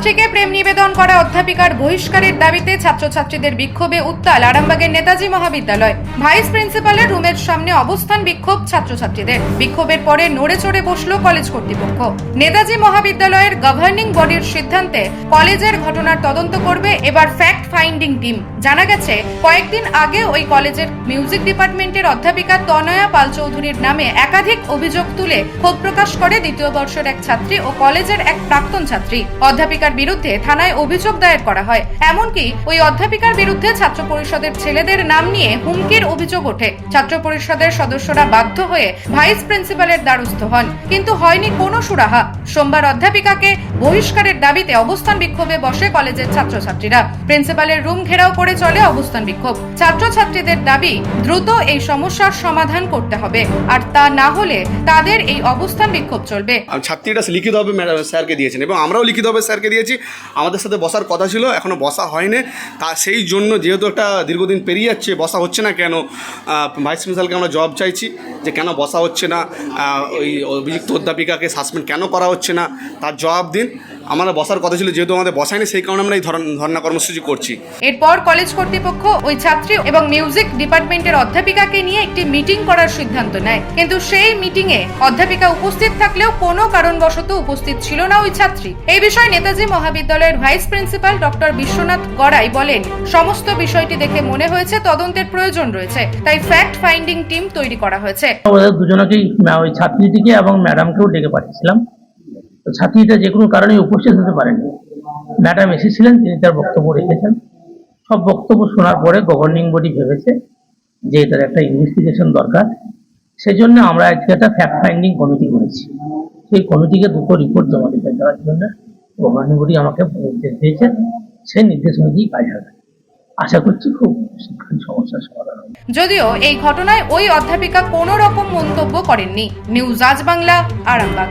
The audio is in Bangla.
ছাত্রীকে প্রেম নিবেদন করা অধ্যাপিকার বহিষ্কারের দাবিতে ছাত্রছাত্রীদের বিক্ষোভে উত্তাল আরামবাগের নেতাজি মহাবিদ্যালয়। ভাইস প্রিন্সিপালের রুমের সামনে অবস্থান বিক্ষোভ ছাত্রছাত্রীদের। বিক্ষোভের পরে নড়ে চড়ে বসল কলেজ কর্তৃপক্ষ। নেতাজি মহাবিদ্যালয়ের গভর্নিং বডির সিদ্ধান্তে কলেজের ঘটনার তদন্ত করবে এবার ফ্যাক্ট ফাইন্ডিং টিম জানা গেছে, কয়েকদিন আগে ওই কলেজের মিউজিক ডিপার্টমেন্টের অধ্যাপিকা তনয়া পাল চৌধুরীর নামে একাধিক অভিযোগ তুলে ক্ষোভ প্রকাশ করে দ্বিতীয় বর্ষের এক ছাত্রী ও কলেজের এক প্রাক্তন ছাত্রী। অধ্যাপিকার বিরুদ্ধে থানায় অভিযোগ দায়ের করা হয়। এমনকি ওই অধ্যাপিকার বিরুদ্ধে ছাত্র পরিষদের ছেলেদের নাম নিয়ে হুমকির অভিযোগ ওঠে। ছাত্র পরিষদের সদস্যরা বাধ্য হয়ে ভাইস প্রিন্সিপালের দ্বারস্থ হন, কিন্তু হয়নি কোনো সুরাহা। সোমবার অধ্যাপিকাকে বহিষ্কারের দাবিতে অবস্থান বিক্ষোভে বসে কলেজের ছাত্রছাত্রীরা। প্রিন্সিপালের রুম ঘেরাও করে চলে অবস্থান বিক্ষোভ। ছাত্রছাত্রীদের দাবি, দ্রুত এই সমস্যার সমাধান করতে হবে। আর তা না হলে তাদের এই অবস্থান বিক্ষোভ চলবে। ছাত্রীরা লিখিতভাবে ম্যাডাম, স্যারকে দিয়েছেন এবং আমরাও লিখিতভাবে স্যারকে দিয়েছি। আমাদের সাথে বসার কথা ছিল এখনও বসা হয়নি। তা সেই জন্য যেহেতু একটা দীর্ঘদিন পেরিয়ে যাচ্ছে, বসা হচ্ছে না কেন? ভাইস প্রিন্সিপালকে আমরা জবাব চাইছি যে কেন বসা হচ্ছে না? ওই অভিযুক্ত অধ্যাপিকাকে সাসপেন্ড কেন করা হচ্ছে না? তার জবাব দিন। আমরা বসার কথা ছিল যেহেতু আমাদের বসায়নি সেই কারণে আমরা এই ধরন- ধর্ণা কর্মসূচি করছি। এরপর কলেজ কর্তৃপক্ষ ওই ছাত্রী এবং মিউজিক ডিপার্টমেন্টের অধ্যাপিকাকে নিয়ে একটি মিটিং করার সিদ্ধান্ত নেয়। কিন্তু সেই মিটিং এ অধ্যাপিকা উপস্থিত থাকলেও কোনো কারণবশত উপস্থিত ছিল না ওই ছাত্রী। এই বিষয়ে নেতাজি মহাবিদ্যালয়ের vice principal doctor Biswanath Garai বলেন সমস্ত বিষয়টি দেখে মনে হয়েছে তদন্তের প্রয়োজন রয়েছে তাই ফ্যাক্ট ফাইন্ডিং টিম তৈরি করা হয়েছে। ওদের দুজনকেই ওই ছাত্রীটিকে এবং ম্যাডামকেও ডেকে পাঠিয়েছিলাম। ছাত্রীটা যে কোনো কারণে উপস্থিত হতে পারেনি। ম্যাডাম এসেছিলেন, তিনি তার বক্তব্য রেখেছেন। সব বক্তব্য শোনার পরে গভর্নিং বডি ভেবেছে যে এটার একটা ইনভেস্টিগেশন দরকার। সেজন্য আমরা আজকে একটা ফ্যাক্ট ফাইন্ডিং কমিটি করেছি। সেই কমিটিকে দুটো রিপোর্ট জমা দিতে দেওয়ার জন্য গভর্নিং বডি আমাকে নির্দেশ দিয়েছে সেই নির্দেশ অনুযায়ী কাজ হবে। আশা করছি খুব সমস্যার সমাধান যদিও এই ঘটনায় ওই অধ্যাপিকা কোনো রকম মন্তব্য করেননি। নিউজ আজ বাংলা, আরামবাগ।